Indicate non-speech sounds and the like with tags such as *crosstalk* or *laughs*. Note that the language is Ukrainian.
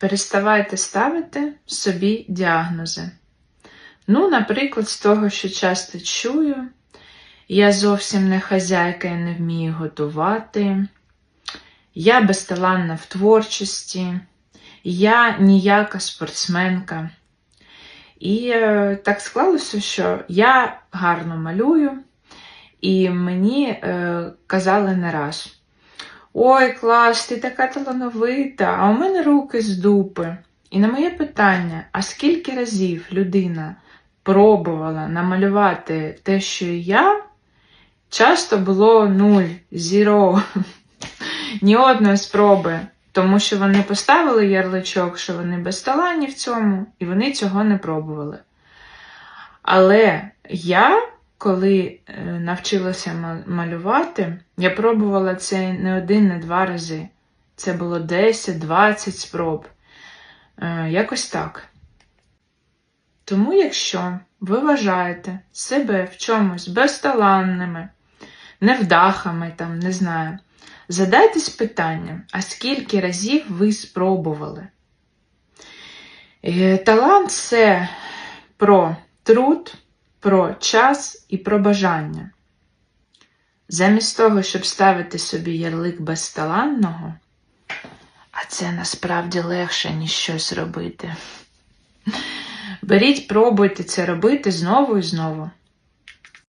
переставайте ставити собі діагнози. Ну, наприклад, з того, що часто чую, я зовсім не хазяйка і не вмію готувати, я безталанна в творчості, я ніяка спортсменка. І е, так склалося, що я гарно малюю, і мені е, казали не раз: Ой, клас, ти така талановита, а у мене руки з дупи. І на моє питання: а скільки разів людина пробувала намалювати те, що я, часто було нуль, зіро, *laughs* ні одної спроби. Тому що вони поставили ярличок, що вони безталанні в цьому, і вони цього не пробували. Але я, коли е, навчилася малювати, я пробувала це не один, не два рази. Це було 10-20 спроб. Е, Якось так. Тому, якщо ви вважаєте себе в чомусь безталанними, невдахами, там, не знаю, задайтесь питанням, а скільки разів ви спробували? Е, Талант це про труд, про час і про бажання. Замість того, щоб ставити собі ярлик безталанного, а це насправді легше, ніж щось робити. Беріть, пробуйте це робити знову і знову.